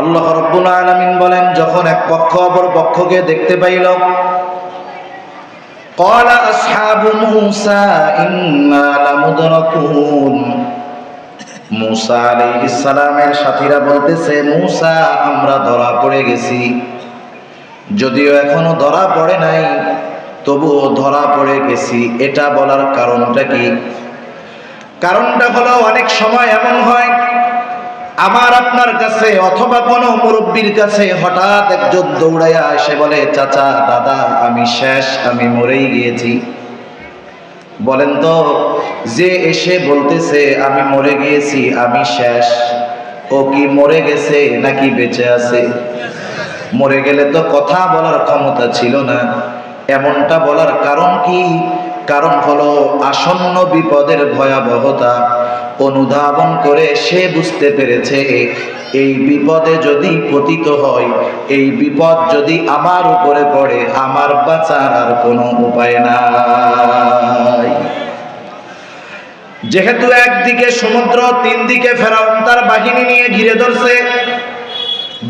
আল্লাহ রব্বুল আলমিন বলেন, যখন এক পক্ষ অপর পক্ষকে দেখতে পাইল সাথীরা বলতেছে, মুসা, আমরা ধরা পড়ে গেছি। যদিও এখনও ধরা পড়ে নাই, তবুও ধরা পড়ে গেছি। এটা বলার কারণটা কি? কারণটা হলো, অনেক সময় এমন হয় আমার আপনার কাছে অথবা কোনো মুরব্বীর কাছে হঠাৎ একজন দৌড়াইয়া এসে বলে, চাচা, দাদা, আমি শেষ, আমি মরেই গিয়েছি। বলেন তো, যে এসে বলতেছে, আমি মরে গিয়েছি, আমি শেষ। ও কি মরে গেছে নাকি বেঁচে আছে? মরে গেলে তো কথা বলার ক্ষমতা ছিল না। এমনটা বলার কারণ কি? কারণ হলো আসন্ন বিপদের ভয়াবহতা। অনুধাবন করে সে বুঝতে পেরেছে, এই বিপদে যদি পতিত হয়, এই বিপদ যদি আমার উপরে পড়ে, আমার বাঁচার আর কোনো উপায় নাই। যেহেতু একদিকে সমুদ্র তিন দিকে ফেরাউন তার বাহিনী নিয়ে ঘিরে ধরছে,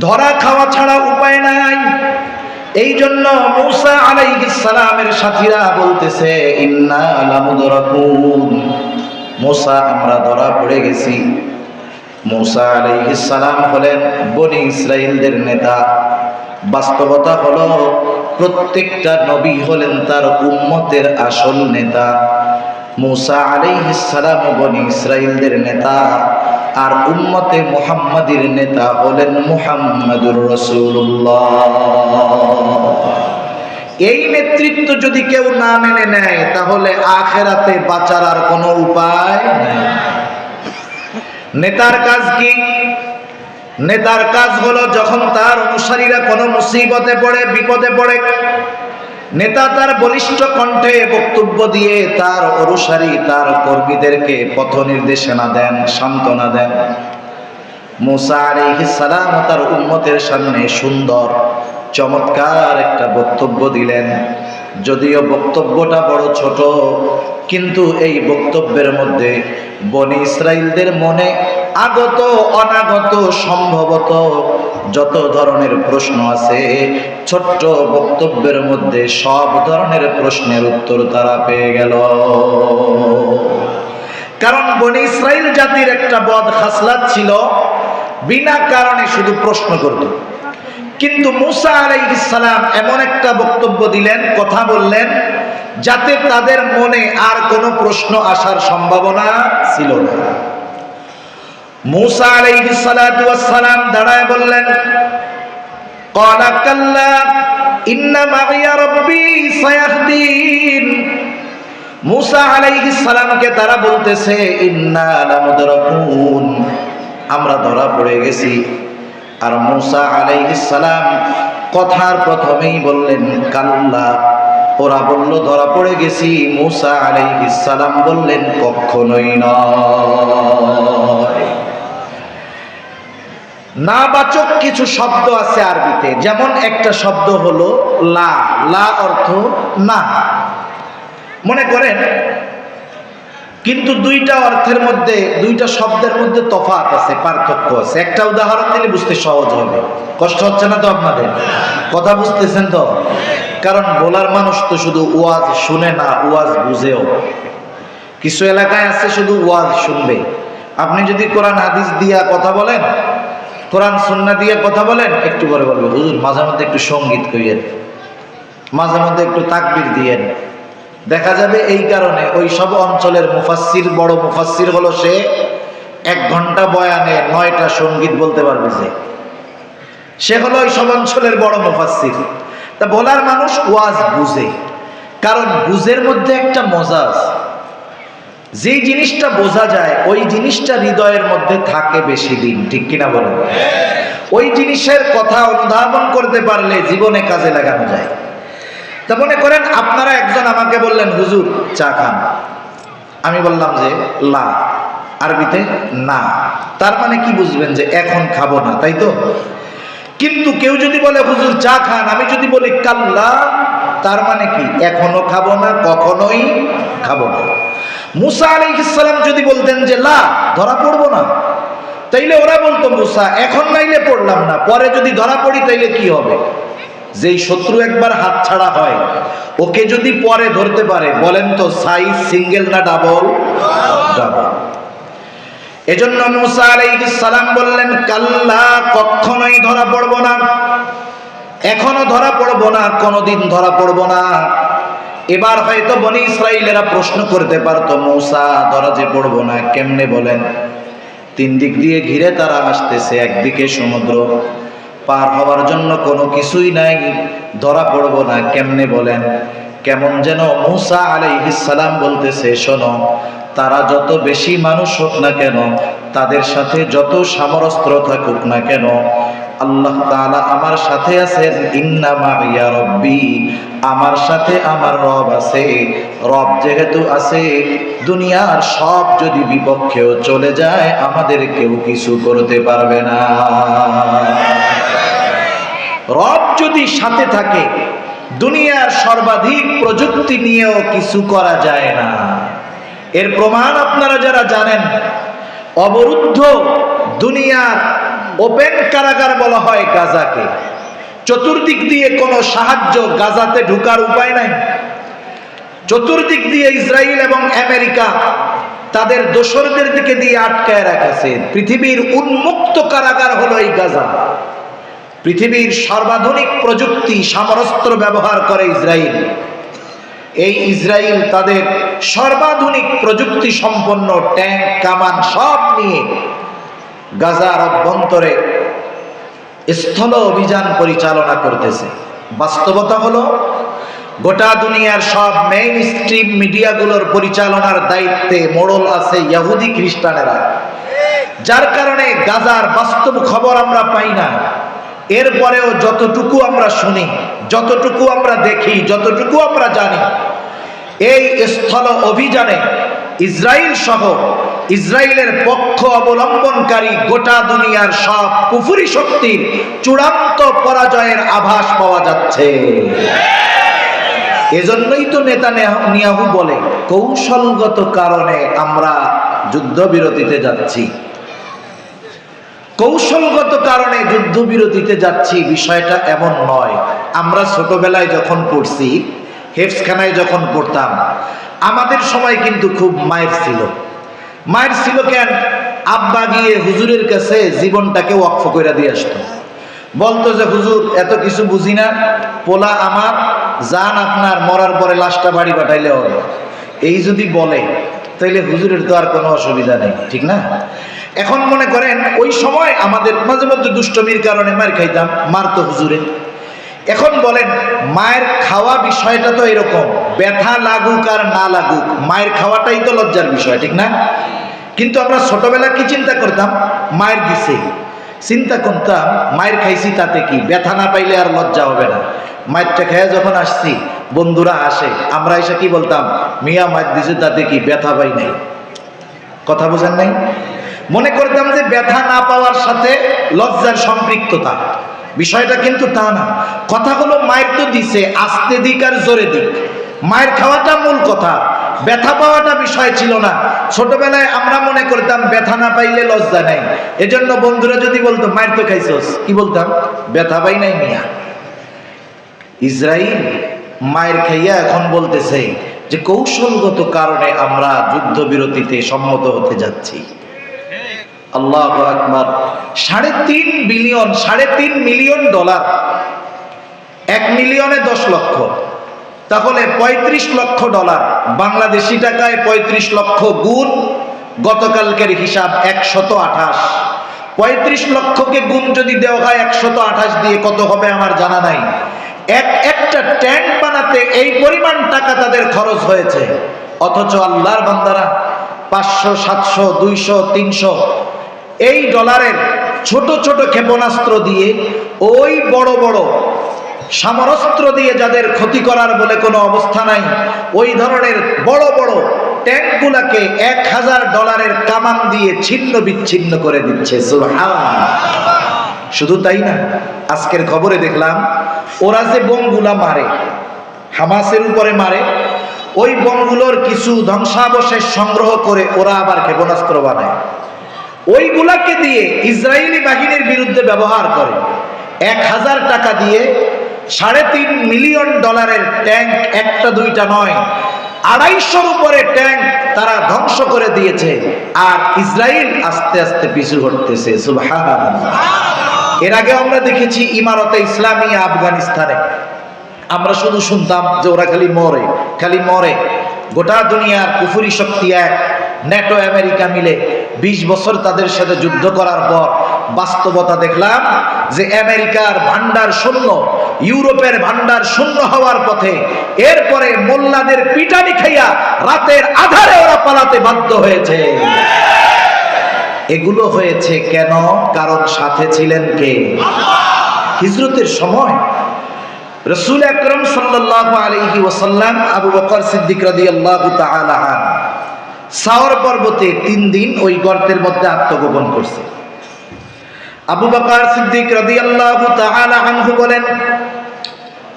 ধরা খাওয়া ছাড়া উপায় নাই। এই জন্য মুসা আলাইহিস সালামের সাথীরা বলতেছে, ইন্না লামুদরাকুন। মুসা, আমরা ধরা পড়ে গেছি। মুসা সালাম হলেন বনি ইসরাইলদের নেতা। বাস্তবতা হলো, প্রত্যেকটা নবী হলেন তার উম্মতের আসল নেতা। মুসা সালাম বনি ইসরাইলদের নেতা, আর উম্মতে মুহাম্মাদির নেতা হলেন মুহাম্মাদুর রাসূলুল্লাহ। এই নেতৃত্ব যদি কেউ না মেনে নেয়, তাহলে আখেরাতে বাঁচার আর কোনো উপায় নেই। নেতার কাজ কি? নেতার কাজ হলো যখন তার অনুসারীরা কোনো মুসিবতে পড়ে, বিপদে পড়ে, নেতা তার বলিষ্ঠ কণ্ঠে বক্তব্য দিয়ে তার অনুসারী তার কর্মীদেরকে পথ নির্দেশনা দেন, সান্ত্বনা দেন। মুসা আলাইহিস সালাম তার উম্মতের সামনে সুন্দর চমৎকার একটা বক্তব্য দিলেন। যদিও বক্তব্যটা বড় ছোট, কিন্তু এই বক্তব্যের মধ্যে বনি ইসরাইলদের মনে আগত, অনাগত, সম্ভবত যত ধরনের প্রশ্ন আছে, ছোট্ট বক্তব্যের মধ্যে সব ধরনের প্রশ্নের উত্তর তারা পেয়ে গেল। কারণ বনি ইসরাইল জাতির একটা বদ খাসলাত ছিল, বিনা কারণে শুধু প্রশ্ন করত। কিন্তু মুসা আলাইসালাম এমন একটা বক্তব্য দিলেন, কথা বললেন, যাতে তাদের মনে আর কোনো প্রশ্ন আসার সম্ভাবনা ছিল না। মুসা আলাইসালাম দাঁড়ায় বললেন মুসা আলাইসালামকে তারা বলতেছে, ইন্না আমরা ধরা পড়ে গেছি। আর মুসা সালাম কথার প্রথমেই বললেন কাল্লা ওরা বলল, ধরা পড়ে গেছি। মুসা সালাম বললেন, কখনোই নয়। না বাচক কিছু শব্দ আছে আরবিতে, যেমন একটা শব্দ হলো লা। লা অর্থ না। মনে করেন কিন্তু দুইটা অর্থের মধ্যে, দুইটা শব্দের মধ্যে তফাৎ আছে, পার্থক্য আছে। একটা উদাহরণ দিলে বুঝতে সহজ হবে। কষ্ট হচ্ছে না তো আপনাদের? কথা বুঝতেছেন তো? কারণ বলার মানুষ তো শুধু ওয়াজ শুনে না, ওয়াজ বুঝেও। কিছু এলাকায় আছে শুধু ওয়াজ শুনবে। আপনি যদি কোরআন হাদিস দিয়া কথা বলেন, কোরআন সুন্না দিয়ে কথা বলেন, একটু পরে বলবে, হুজুর, মাঝে মধ্যে একটু সংগীত কইয়েন, মাঝে মধ্যে একটু তাকবির দিয়েন। দেখা যাবে এই কারণে ওই সব অঞ্চলের মুফাসির বড় মুফাসির হলো সে এক ঘণ্টা বয়ানে নয়টা সংগীত বলতে পারবে যে সে হলো ওই সব অঞ্চলের বড় মুফাসির তা বলার মানুষ ওয়াজ বুঝে, কারণ বুঝের মধ্যে একটা মজা আছে। যে জিনিসটা বোঝা যায়, ওই জিনিসটা হৃদয়ের মধ্যে থাকে বেশি দিন ঠিক কিনা বলেন? ওই জিনিসের কথা অনুধাবন করতে পারলে জীবনে কাজে লাগানো যায়। তা মনে করেন আপনারা একজন আমাকে বললেন, হুজুর, চা খান। আমি বললাম যে, লা। আরবিতে, না। তার মানে কি বুঝবেন যে, এখন খাব না। তাই তো? কিন্তু কেউ যদি বলে, হুজুর, চা খান। আমি যদি বলি, কাল্লা, তার মানে কি? এখনও খাব না, কখনোই খাব না। মুসা আলাইহিস ইসলাম যদি বলতেন যে, লা, ধরা পড়ব না। তাইলে ওরা বলতো, মুসা, এখন নাইলে পড়লাম না। পরে যদি ধরা পড়ি, তাইলে কি হবে? যেই শত্রু একবার হাত ছাড়া হয়, ওকে যদি পরে ধরতে পারে, বলেন তো সাইজ সিঙ্গেল না ডাবল ডাবল এজন্য মুসা আলাইহিস সালাম বললেন, কাল্লা কখনোই ধরা পড়ব না। এখনও ধরা পড়ব না, কোনোদিন ধরা পড়ব না। এবার হয়তো বনি ইসরায়েলেরা প্রশ্ন করতে পারতো, মৌসা ধরা যে পড়ব না, কেমনে বলেন? তিন দিক দিয়ে ঘিরে তারা আসতেছে, একদিকে সমুদ্র পার হওয়ার জন্য কোনো কিছুই নাই। ধরা পড়ব না, কেমনে বলেন? কেমন যেন মৌসা আলাইহিসালাম বলতেছে, শোনো, তারা যত বেশি মানুষ হোক না কেন, তাদের সাথে যত সামরস্ত্র থাকুক না কেন, আল্লাহ তাআলা আমার সাথে আছেন। ইন্না মাইয়া রব্বি, আমার সাথে আমার রব আছে। রব যেহেতু আছে, দুনিয়ার সব যদি বিপক্ষেও চলে যায় আমাদের কেউ কিছু করতে পারবে না। রব যদি সাথে থাকে, দুনিয়ার সর্বাধিক প্রযুক্তি নিয়েও কিছু করা যায় না। এর প্রমাণ আপনারা যারা জানেন, অবরুদ্ধ দুনিয়ার ওপেন কারাগার বলা হয় গাজাকে। চতুর্দিক দিয়ে কোনো সাহায্য গাজাতে ঢুকার উপায় নাই। চতুর্দিক দিয়ে ইসরায়েল এবং আমেরিকা তাদের দোসরদের দিকে দিয়ে আটকায় রাখেছে। পৃথিবীর উন্মুক্ত কারাগার হলো এই গাজা। পৃথিবীর সর্বাধুনিক প্রযুক্তি সামরস্ত্র ব্যবহার করে ইসরায়েল। এই ইসরায়েল তাদের সর্বাধুনিক প্রযুক্তি সম্পন্ন ট্যাঙ্ক, কামান সব নিয়ে গাজার অভ্যন্তরে স্থল অভিযান পরিচালনা করতেছে। বাস্তবতা হলো, গোটা দুনিয়ার সব মেইন স্ট্রিম মিডিয়াগুলোর পরিচালনার দায়িত্বে মোড়ল আছে ইহুদি খ্রিস্টানেরা। যার কারণে গাজার বাস্তব খবর আমরা পাই না। এরপরেও যতটুকু আমরা শুনি, যতটুকু আমরা দেখি, যতটুকু আমরা জানি, এই স্থল অভিযানে ইসরায়েল সহ ইসরায়েলের পক্ষ অবলম্বনকারী গোটা দুনিয়ার সব কুফুরি শক্তির চূড়ান্ত পরাজয়ের আভাস পাওয়া যাচ্ছে। এজন্যই তো নেতা নিয়াহু বলে, কৌশলগত কারণে আমরা যুদ্ধবিরতিতে যাচ্ছি। কৌশলগত কারণে যুদ্ধবিরতিতে যাচ্ছি, বিষয়টা এমন নয়। আমরা ছোটবেলায় যখন পড়ছি হেফসখানায় যখন পড়তাম, আমাদের সময় কিন্তু খুব মায়ের ছিল। মায়ের ছিল কেন? আব্বা গিয়ে হুজুরের কাছে জীবনটাকে ওয়াকফ করে দিয়ে আসতো। বলতো যে, হুজুর, এত কিছু বুঝি না। পোলা আমার, যান আপনার, মরার পরে লাশটা বাড়ি পাঠাইলে হবে। এই যদি বলে তাইলে হুজুরের তো আর কোনো অসুবিধা নেই, ঠিক না? এখন মনে করেন, ওই সময় আমাদের মাঝে মধ্যে দুষ্টমির কারণে মার খাইতাম মারতো হুজুরে। এখন বলেন, মায়ের খাওয়া বিষয়টা তো এরকম, ব্যথা লাগুক আর না লাগুক, মায়ের খাওয়াটাই তো লজ্জার বিষয়, ঠিক না? কিন্তু আমরা ছোটবেলা কি চিন্তা করতাম? মায়ের দিছে। চিন্তা করতাম, মায়ের খাইছি তাতে কি? ব্যথা না পাইলে আর লজ্জা হবে না। মায়েরটা খেয়ে যখন আসছি বন্ধুরা আসে, আমরা এসে কি বলতাম, মিয়া মায়ের দিছে তাতে কি ব্যথা পাই নাই? কথা বোঝেন নাই? মনে করতাম যে ব্যথা না পাওয়ার সাথে লজ্জার সম্পৃক্ততা। বিষয়টা কিন্তু তা না। কথা হলো মায়ের তো দিছে, আস্তে দিক আর জোরে দিক। মায়ের খাওয়াটা মূল কথা, ব্যথা পাওয়াটা বিষয় ছিল না। ছোটবেলায় আমরা মনে করতাম ব্যথা না পাইলে লজ্জা নেই। এজন্য বন্ধুরা যদি বলতো, মায়ের তো খাইছস? কি বলতাম? ব্যথা পাই নাই মিয়া। ইসরায়েল মায়ের খাইয়া এখন বলতেছে যে কৌশলগত কারণে আমরা যুদ্ধবিরতিতে সম্মত হতে যাচ্ছি। আল্লাহ আকবার। সাড়ে তিন বিলিয়ন, সাড়ে তিন মিলিয়ন ডলার। এক মিলিয়নে দশ লক্ষ। তাহলে পঁয়ত্রিশ লক্ষ ডলার। বাংলাদেশি টাকায় পঁয়ত্রিশ লক্ষ গুণ। গতকালকের হিসাব একশত আঠাশ। পঁয়ত্রিশ লক্ষকে গুণ যদি দেওয়া হয়, একশত আঠাশ দিয়ে কত হবে আমার জানা নাই। এক একটা ট্যাঙ্ক বানাতে এই পরিমাণ টাকা তাদের খরচ হয়েছে। অথচ আল্লাহর বান্দারা পাঁচশো, সাতশো, দুইশো, তিনশো এই ডলারের ছোট ছোট ক্ষেপণাস্ত্র দিয়ে, ওই বড় বড় সামরস্ত্র দিয়ে যাদের ক্ষতি করার বলে কোনো অবস্থা নাই, ওই ধরনের বড় বড় ট্যাঙ্কগুলাকে এক হাজার ডলারের কামান দিয়ে ছিন্ন বিচ্ছিন্ন করে দিচ্ছে। শুধু তাই না, আজকের খবরে দেখলাম, ওরা যে বোমগুলা মারে, হামাসের উপরে মারে, ওই বোমগুলোর কিছু ধ্বংসাবশেষ সংগ্রহ করে ওরা আবার ক্ষেপণাস্ত্র বানায়। ওইগুলাকে দিয়ে ইসরায়েলি বাহিনীর বিরুদ্ধে ব্যবহার করে। এক হাজার টাকা দিয়ে সাড়ে তিন মিলিয়ন ডলারের ট্যাঙ্ক, একটা, দুইটা নয়, আড়াইশোর উপরে ট্যাঙ্ক তারা ধ্বংস করে দিয়েছে। আর ইসরায়েল আস্তে আস্তে পিছু হটতেছে, সুবহানাল্লাহ। এর আগে আমরা দেখেছি ইমারতে ইসলামী আফগানিস্তানে। আমরা শুধু শুনতাম যে ওরা খালি মরে খালি মরে। গোটা দুনিয়ার কুফুরি শক্তি এক ন্যাটো আমেরিকা মিলে। ২০ বছর তাদের সাথে যুদ্ধ করার পর বাস্তবতা দেখলাম যে আমেরিকার ভান্ডার শূন্য, ইউরোপের ভান্ডার শূন্য হওয়ার পথে এরপরে মোল্লাদের পিটানি খাইয়া রাতের আধারে ওরা পালাতে বাধ্য হয়েছে। এগুলো হয়েছে কেন? কারণ সাথে ছিলেন কে? হিজরতের সময় রসুল আকরম সাল্লাহ আলহি ওসাল্লাম আবু বকর সিদ্দিক রাদি আল্লাহ আন সাওর পর্বতে তিন দিন ওই গর্তের মধ্যে আত্মগোপন করছে। আবু বকর সিদ্দিক রাদি আল্লাহ আনহু বলেন,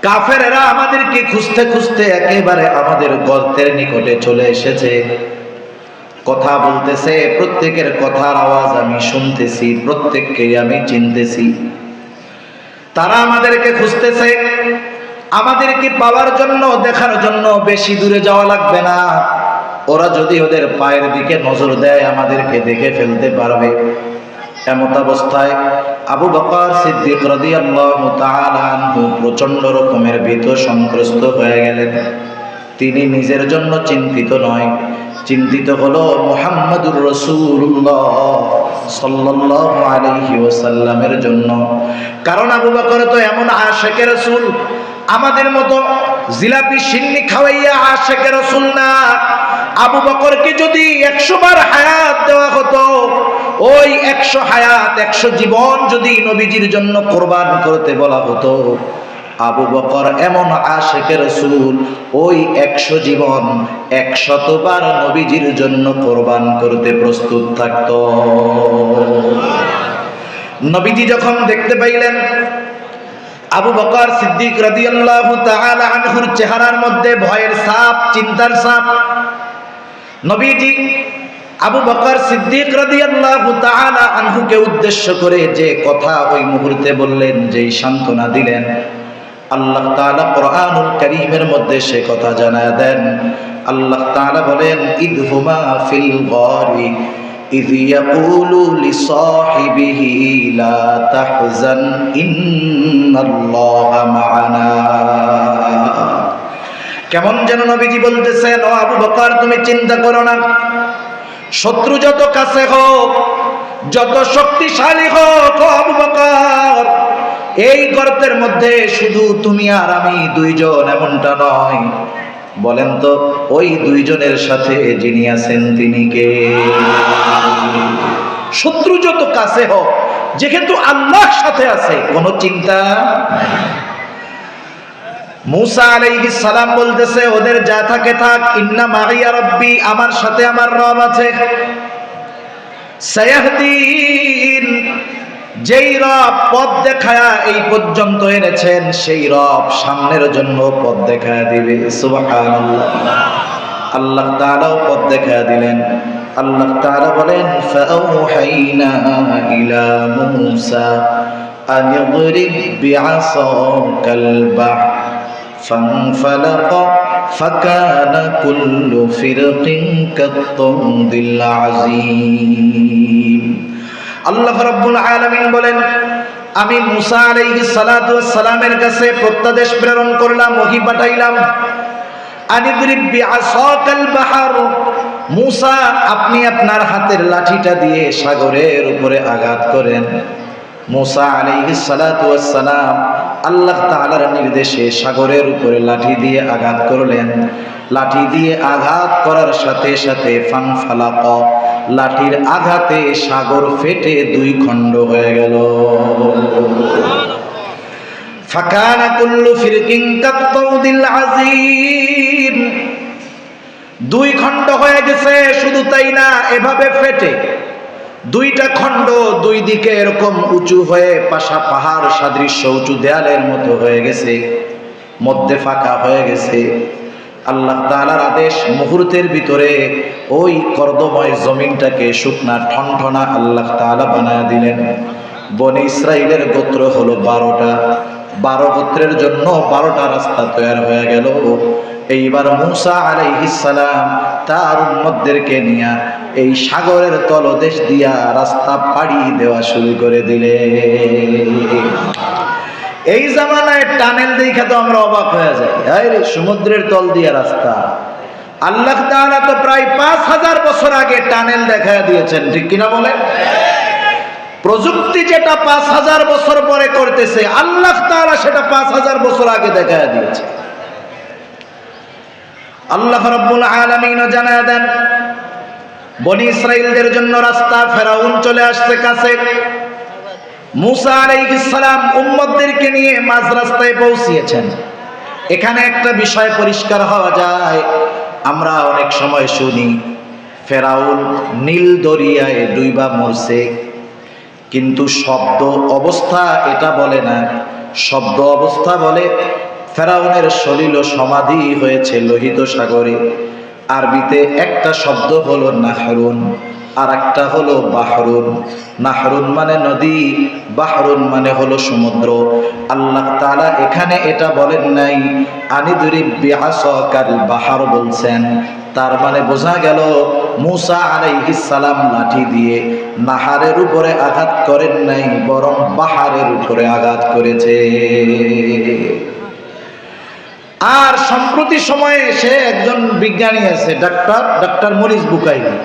কাফেরেরা আমাদেরকে খুঁজতে খুঁজতে একেবারে আমাদের গর্তের নিকটে চলে এসেছে। কথা বলতেছে, প্রত্যেকের কথার আওয়াজ আমি শুনতেছি, প্রত্যেককেই আমি চিনতেছি। তারা আমাদেরকে খুঁজতেছে, আমাদেরকে পাওয়ার জন্য, দেখার জন্য বেশি দূরে যাওয়া লাগবে না। ওরা যদি ওদের পায়ের দিকে নজর দেয়, আমাদেরকে দেখে ফেলতে পারবে। এমত অবস্থায় আবু বকর সিদ্দিক রাদিয়াল্লাহু প্রচণ্ড রকমের ভীত সন্ত্রস্ত হয়ে গেলেন। তিনি নিজের জন্য চিন্তিত নয় চিন্তিত হলো মোহাম্মদুর রসুল্লাহ আলাইহি ওয়াসাল্লামের জন্য। কারণ আবু বকর তো এমন আশেকে রসুল, আমাদের মতো জিলাপি সিন্নি খাওয়াইয়া আশেকে রসুল না। আবু বকরকে যদি একশো বার হায়াত দেওয়া হতো, ওই একশো হায়াত, একশো জীবন যদি নবীজির জন্য কোরবান করতে বলা হতো আবু বকর এমন আশেকে রসুল, ওই একশো জীবন একশতবার নবীজির জন্য কোরবান করতে প্রস্তুত থাকত। নবীজি যখন দেখতে পাইলেন, আবু বকর সিদ্দিক রাদিয়াল্লাহু আনহুর চেহারার মধ্যে ভয়ের সাপ, চিন্তার সাপ। নবীজি আবু বকর সিদ্দিক রাদিয়াল্লাহু আনহুকে উদ্দেশ্য করে যে কথা ওই মুহূর্তে বললেন, যেই সান্ত্বনা দিলেন আল্লাহ তাআলা কোরআনুল কারীমের মধ্যে সে কথা জানায় দেন আল্লাহ তাআলা বলেন ইদহুমা ফিল গারি إذ يقول لصاحبه لا تحزن إن الله معنا কেমন যেন নবীজি বলতেছেন ও আবু বকর তুমি চিন্তা করো না শত্রু যত কাছে হোক যত শক্তিশালী হোক ও আবু বকর এই গর্তের মধ্যে শুধু তুমি আর আমি দুইজন এমনটা নয়। বলেন তো, ওই দুইজনের সাথে যিনি আছেন তিনি কে? শত্রু যত কাছে হোক যেহেতু আল্লাহর সাথে আছে, কোনো চিন্তা মুসা আলাইহিস সালাম বলতেছে, ওদের যা থাকে থাক, ইন্না মাহিয়া রব্বি, আমার সাথে আমার রব আছে। সায়াহদিন যেই রব পথ দেখায়া এই পর্যন্ত এনেছেন সেই রব সামনের জন্য পথ দেখায়া দিবে সুবহানাল্লাহ আল্লাহ তাআলাও পথ দেখায়া দিলেন আল্লাহ তাআলা বলেন ফাআউহাইনা ইলা মূসা আন ইদরিব বিআসাকাল বাহর فانفلق فكان كل فرق كالطود العظيم আল্লাহ রাব্বুল আলামিন বলেন, আমি মুসা আলাইহিস সালাতু সালামের কাছে প্রত্যাদেশ প্রেরণ করলাম, ওহী পাঠাইলাম। আনিদ্রিব বিআসাকাল বাহার। মুসা, আপনি আপনার হাতের লাঠিটা দিয়ে সাগরের উপরে আঘাত করেন। মুসা আলাইহিস সালাতু সালাম আল্লাহ তাআলার নির্দেশে সাগরের উপরে লাঠি দিয়ে আঘাত করলেন। লাঠি দিয়ে আঘাত করার সাথে সাথে ফাং ফালাক লাঠির আঘাতে সাগর ফেটে দুই খণ্ড হয়ে গেল। ফাকানা কুল্লু ফিরকিন কাত্তাউদিল আজিম দুই খণ্ড হয়ে গেছে, শুধু তাই না, এভাবে ফেটে। দুইটা খণ্ড দুই দিকে এরকম উঁচু হয়ে পাশা পাহাড় সাদৃশ্য উঁচু দেয়ালের মতো হয়ে গেছে, মধ্যে ফাঁকা হয়ে গেছে। আল্লাহ তাআলার আদেশ মুহূর্তের ভিতরে ওই কর্দময় জমিনটাকে শুকনা ঠনঠনা আল্লাহ তাআলা বানায় দিলেন। বনে ইসরায়েলের গোত্র হলো বারোটা। বারো গোত্রের জন্য বারোটা রাস্তা তৈরি হয়ে গেল। এইবার মুসা আলাইহিসালাম তার উম্মতদেরকে নিয়ে এই সাগরের তলদেশ দিয়া রাস্তা পাড়ি দেওয়া শুরু করে দিলে এই জামানায় টানেল দেখে তো আমরা অবাক হয়ে যাই। সমুদ্রের তল দিয়া রাস্তা। আল্লাহ তাআলা তো প্রায় পাঁচ হাজার বছর আগে টানেল দেখা দিয়েছেন, ঠিক কিনা বলেন প্রযুক্তি যেটা পাঁচ হাজার বছর পরে করতেছে, আল্লাহ তাআলা সেটা পাঁচ হাজার বছর আগে দেখা দিয়েছে। আল্লাহ রাব্বুল আলামিন জানায় দেন, বনি ইসরাইলদের জন্য রাস্তা ফেরাউন চলে আসছে কাছে। মুসা আলাইহিস সালাম উম্মতদেরকে নিয়ে মাঝ রাস্তায় পৌঁছিয়েছেন। এখানে একটা বিষয় পরিষ্কার হওয়া যায়। আমরা অনেক সময় শুনি, ফেরাউন নীল দরিয়ায় ডুইবা মরছে। কিন্তু শব্দ অবস্থা এটা বলে না। শব্দ অবস্থা বলে ফেরাউনের সলিল সমাধি হয়েছে লোহিত সাগরে। আরবিতে একটা শব্দ হলো নাহরুন। আর একটা হলো বাহরুন। নাহরুন মানে নদী, বাহরুন মানে হলো সমুদ্র। আল্লাহ তাআলা এখানে এটা বলেন নাই আনিদুরি বিআসাকাল বাহার বলছেন। তার মানে বোঝা গেল মুসা সালাম লাঠি দিয়ে নাহারের উপরে আঘাত করেন নাই, বরং বাহারের উপরে আঘাত করেছে। আর সম্প্রতি সময়ে সে একজন বিজ্ঞানী আছে, ডাক্তার ডাক্তার মরিস বুকাইলি।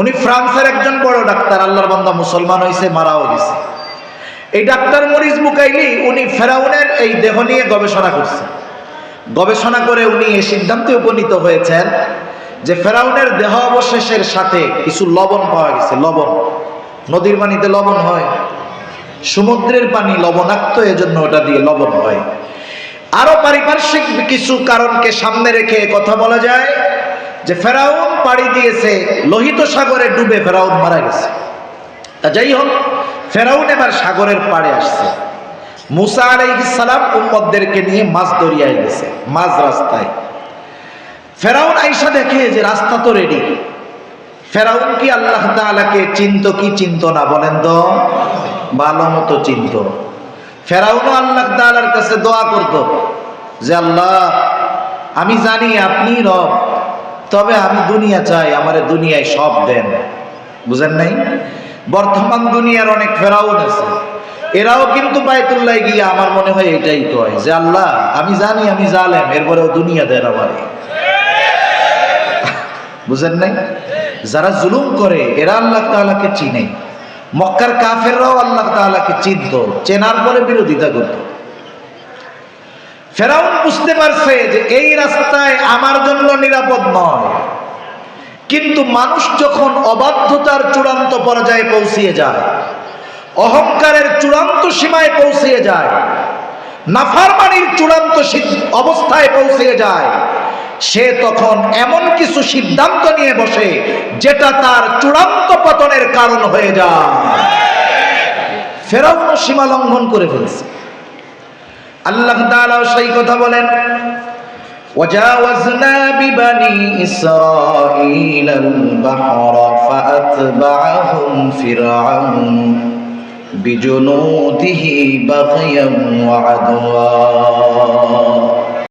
উনি ফ্রান্সের একজন বড় ডাক্তার, আল্লাহর বান্দা মুসলমান হয়েছে মারাও গেছে। এই ডাক্তার মরিজ বুকাইলি, উনি ফেরাউনের এই দেহ নিয়ে গবেষণা করছেন গবেষণা করে উনি এই সিদ্ধান্তে উপনীত হয়েছেন যে ফেরাউনের দেহ অবশেষের সাথে কিছু লবণ পাওয়া গেছে, লবণ। নদীর পানিতে লবণ হয়, সমুদ্রের পানি লবণাক্ত, এজন্য ওটা দিয়ে লবণ হয়। আরও পারিপার্শ্বিক কিছু কারণকে সামনে রেখে কথা বলা যায় যে ফেরাউন পাড়ি দিয়েছে, লোহিত সাগরে ডুবে ফেরাউন মারা গেছে। তা যাই হোক, ফেরাউন এবার সাগরের পাড়ে আসছে। মুসা সালাম উম্মতদেরকে নিয়ে মাছ দরিয়ায় গেছে মাঝ রাস্তায়। ফেরাউন আইসা দেখে যে রাস্তা তো রেডি ফেরাউন কি আল্লাহ তাআলাকে চিন্ত কি চিন্ত না বলেন তো? ভালো মতো চিন্ত। ফেরাউনও আল্লাহ তাআলার কাছে দোয়া করত যে, আল্লাহ, আমি জানি আপনি রব তবে আমি দুনিয়া চাই, আমারে দুনিয়ায় সব দেন। বুঝেন নাই? বর্তমান দুনিয়ার অনেক ফেরাউন আছে। এরাও কিন্তু বায়তুল্লাহ গিয়ে আমার মনে হয় এটাই কয় যে, আল্লাহ, আমি জানি আমি জালেম, এরপরেও দুনিয়া দেন আমারে। বুঝেন নাই? যারা জুলুম করে, এরা আল্লাহ তাআলাকে চিনে। মক্কার কাফেররাও আল্লাহ তাআলাকে চিনত, চেনার পরে বিরোধিতা করত। ফেরাউন বুঝতে পারছে যে এই রাস্তায় আমার জন্য নিরাপদ নয়। কিন্তু মানুষ যখন অবাধ্যতার চূড়ান্ত পর্যায়ে পৌঁছিয়ে যায়, অহংকারের চূড়ান্ত সীমায় পৌঁছিয়ে যায়, নাফারমানির চূড়ান্ত অবস্থায় পৌঁছিয়ে যায়, সে তখন এমন কিছু সিদ্ধান্ত নিয়ে বসে যেটা তার চূড়ান্ত পতনের কারণ হয়ে যায়। ফেরাউন সীমা লঙ্ঘন করে ফেলছে। আল্লাহ তাআলা সেই কথা বলেন وجاوزنا ببني إسرائيل البحر فأتبعهم فرعون بجنوده بغيا وعدوا